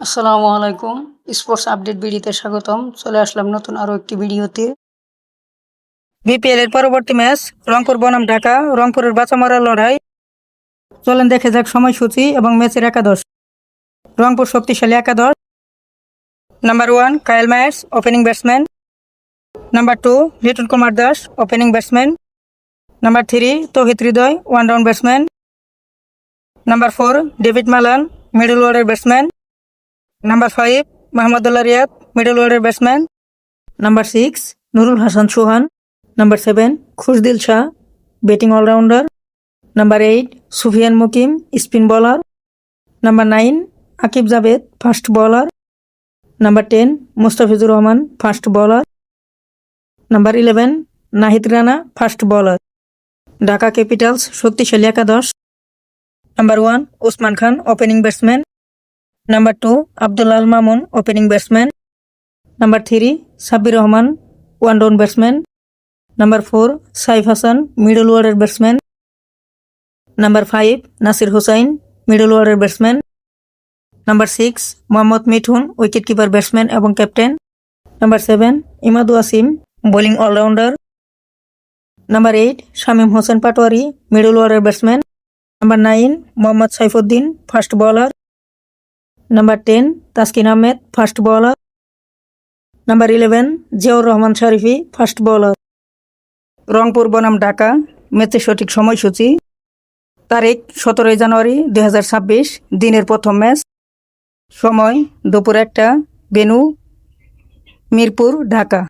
আসসালামু আলাইকুম। Sports update ভিডিওতে স্বাগতম। চলে আসলাম নতুন আরও একটি ভিডিওতে। বিপিএল এর পরবর্তী ম্যাচ, রংপুর বনাম ঢাকা, রংপুরের বাঁচামারা লড়াই। চলেন দেখে যাক সময়সূচি এবং ম্যাচের একাদশ। রংপুর শক্তিশালী একাদশ। Number one, Kyle Mayers, opening batsman. Number two, Liton Kumar Das, opening batsman. Number three, Towhid Hridoy one down batsman. Number four, David Malan, middle ওয়ার্ডের batsman. Number five Mahmudullah Riyad middle ওয়ার্ডের batsman number six Nurul Hasan Sohan number seven Khushdil Shah batting allrounder number eight Sufiyan Muqeem spin bowler number nine Aqib Javed fast bowler number ten Mustafizur Rahman fast bowler number eleven Nahid Rana fast bowler Dhaka Capitals শক্তিশালী একাদশ number one Osman Khan opening batsman number two Abdul Al Mamun opening batsman number three Sabbir Rahman one down batsman number four Saif Hasan middle ওয়ার্ডের batsman number five Nasir Hossain middle ওয়ার্ডের batsman number six Mohammad Mithun wicket keeper batsman এবং captain number seven Imad Wasim bowling allrounder number eight Shamim Hossain Patwari middle ওয়ার্ডের batsman number nine Mohammad Saifuddin fast bowler number ten Taskin Ahmed fast bowler number eleven Ziaur Rahman Sharifi fast bowler Rangpur বনাম ঢাকা, ম্যাচের সঠিক সময়সূচি, তারিখ সতেরোই জানুয়ারি দু হাজার ছাব্বিশ, দিনের প্রথম ম্যাচ। সময় দুপুর একটা, বেনু, মিরপুর, ঢাকা।